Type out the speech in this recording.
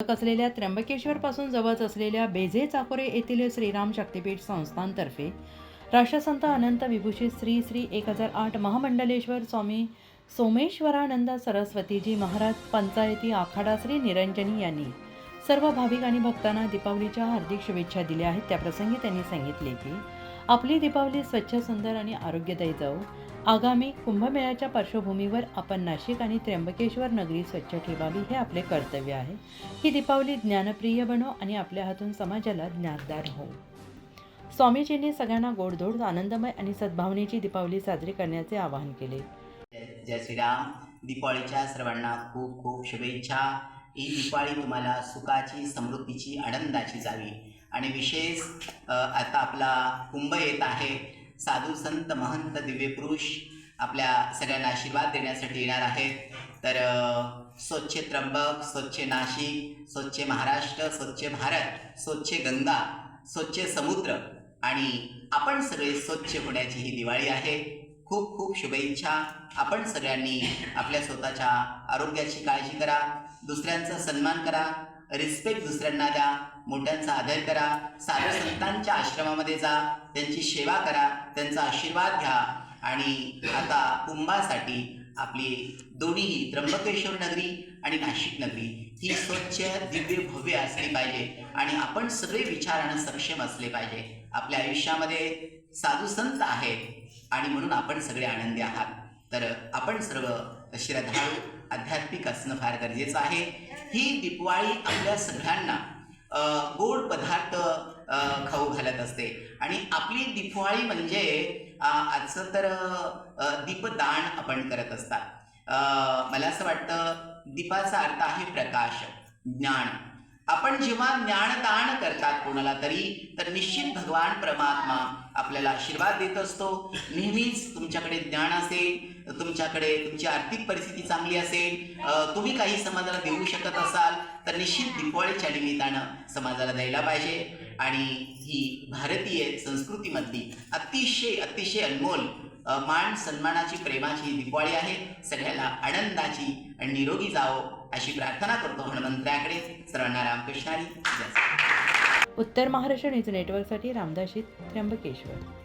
असलेल्या त्र्यंबकेश्वरपासून जवळच असलेल्या बेझे चाकोरे येथील श्रीराम शक्तीपीठ संस्थानतर्फे राष्ट्रसंत अनंत विभूषित श्री श्री एक हजार आठ महामंडलेश्वर स्वामी सोमेश्वरानंद सरस्वतीजी महाराज पंचायती आखाडा श्री निरंजनी यांनी सर्व भाविक आणि भक्तांना दीपावलीच्या हार्दिक शुभेच्छा दिल्या आहेत. त्याप्रसंगी त्यांनी सांगितले की आपली दीपावली स्वच्छ सुंदर आणि आरोग्यदायी जाऊ आगामी कुंभमेळ्याच्या पार्श्वभूमीवर आपण नाशिक आणि त्र्यंबकेश्वर नगरी स्वच्छ ठेवावी हे आपले कर्तव्य आहे. ही दीपावली ज्ञानप्रिय बनो आणि आपल्या हातून समाजाला ज्ञानदार हो. स्वामीजींनी सगळ्यांना गोडधोड आनंदमय आणि सद्भावनेची दीपावली साजरी करण्याचे आवाहन केले. जय श्रीराम. दीपावलीच्या सर्वांना खूप खूप शुभेच्छा. ही दिवाळी तुम्हाला सुखाची समृद्धीची आनंदाची जावी. आणि विशेष आता आपला कुंभ येत आहे. साधू संत महंत दिव्य पुरुष आपल्या सगळ्यांना आशीर्वाद देण्यासाठी येणार आहेत. तर स्वच्छ त्र्यंबक स्वच्छ नाशिक स्वच्छ महाराष्ट्र स्वच्छ भारत स्वच्छ गंगा स्वच्छ समुद्र आणि आपण सगळे स्वच्छ होण्याची ही दिवाळी आहे. खूप खूप शुभेच्छा. आपण सगळ्यांनी आपल्या स्वतःच्या आरोग्याची काळजी करा. दुसऱ्यांचा सन्मान करा. रिस्पेक्ट दुसऱ्यांना द्या. मोठ्यांचा आदर करा. साधू संतांच्या आश्रमामध्ये जा. त्यांची सेवा करा. त्यांचा आशीर्वाद घ्या. आणि आता कुंभासाठी आपली दोन्ही त्र्यंबकेश्वर नगरी आणि नाशिक नगरी ही स्वच्छ दिव्य भव्य असली पाहिजे. आणि आपण सगळे विचारानं सक्षम असले पाहिजे. आपल्या आयुष्यामध्ये साधू संत आहेत. आणि म्हणून आपण सगळे आनंदी आहात. तर आपण सर्व श्रद्धाळू आध्यात्मिक असणं फार गरजेचं आहे. ही दिपवाळी आपल्या सगळ्यांना गोड पदार्थ खाऊ घालत असते. आणि आपली दिपवाळी म्हणजे आजचं तर दीपदान आपण करत असतात. मला असं वाटतं दीपाचा अर्थ आहे प्रकाश ज्ञान. आपण जेव्हा ज्ञानदान करतात कोणाला तरी तर निश्चित भगवान परमात्मा आपल्याला आशीर्वाद देत असतो. नेहमीच तुमच्याकडे ज्ञान असेल तुमच्याकडे तुमची आर्थिक परिस्थिती चांगली असेल तुम्ही काही समाजाला देऊ शकत असाल तर निश्चित दिवाळीच्या निमित्तानं समाजाला द्यायला पाहिजे. आणि ही भारतीय संस्कृतीमधली अतिशय अतिशय अनमोल मान सन्मानाची प्रेमाची ही दिवाळी आहे. सगळ्याला आनंदाची आणि निरोगी जावो. अशी प्रार्थना करतो हनुमंतराकडे सर्वांना रामकृष्णारी उत्तर महाराष्ट्र न्यूज नेटवर्कसाठी रामदाशी त्र्यंबकेश्वर.